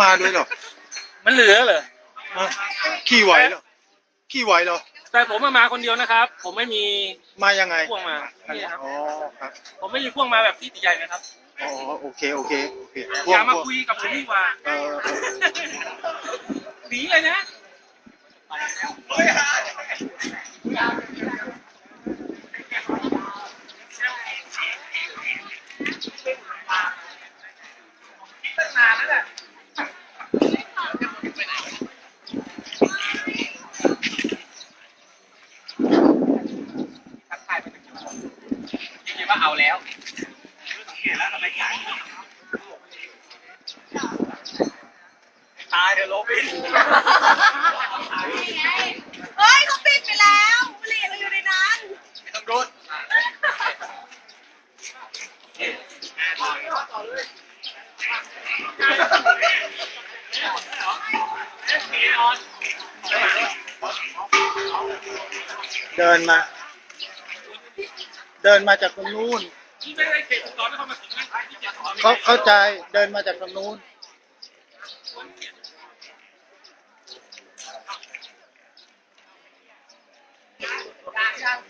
มาด้วยเหรอมันเหลือเหรอขี่ไหวเหรอขี่ไหวเหรอ แต่ผมมาคนเดียวนะครับ ผมไม่มีมายังไงพ่วงมาโอ๋อครับผมไม่มีพ่วงมาแบบที่ตีใหญ่นะครับอ๋อโอเคโอเคโอเคอย่ามาคุยกับผมดีกว่า หนีเลยนะคิดว่าเอาแล้วตายเดี๋ยว โรบินเฮ้ยเขาปิดไปแล้วบุหรี่มันอยู่ในนั้น ไม่ต้องโดนเดินมา เดินมาจากตรงนู้นที่ไม่ได้เขตตอนที่เขามาถึงนะที่เขตตอนนี้เขาเข้าใจเดินมาจากตรงนู้น 三